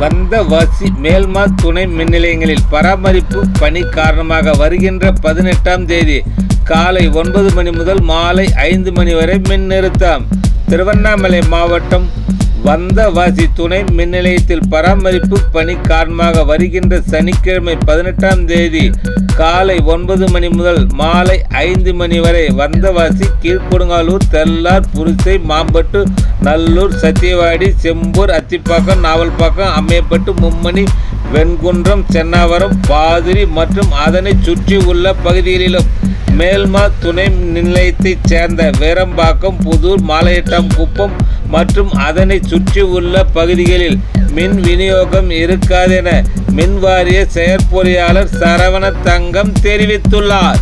வந்தவாசி மேல்மா துணை மின் நிலையங்களில் பராமரிப்பு பணி காரணமாக வருகின்ற பதினெட்டாம் தேதி காலை ஒன்பது மணி முதல் மாலை ஐந்து மணி வரை மின் நிறுத்தம் திருவண்ணாமலை மாவட்டம் வந்தவாசி துணை மின் நிலையத்தில் பராமரிப்பு பணி காரணமாக வருகின்ற சனிக்கிழமை பதினெட்டாம் தேதி காலை ஒன்பது மணி முதல் மாலை ஐந்து மணி வரை வந்தவாசி கீழ்கொடுங்காலூர் தெல்லார் புரிசை மாம்பட்டு நல்லூர் சத்தியவாடி செம்பூர் அத்திப்பாக்கம் நாவல்பாக்கம் அம்மையப்பட்டு மும்மணி வெண்குன்றம் சென்னாவரம் பாதிரி மற்றும் அதனை சுற்றி உள்ள பகுதிகளிலும் மேல்மா துணை நிலையத்தைச் சேர்ந்த வேரம்பாக்கம் புதூர் மாலையட்டம் குப்பம் மற்றும் அதனை சுற்றி உள்ள பகுதிகளில் மின் விநியோகம் இருக்காதென மின்வாரிய செயற்பொறியாளர் சரவண தங்கம் தெரிவித்துள்ளார்.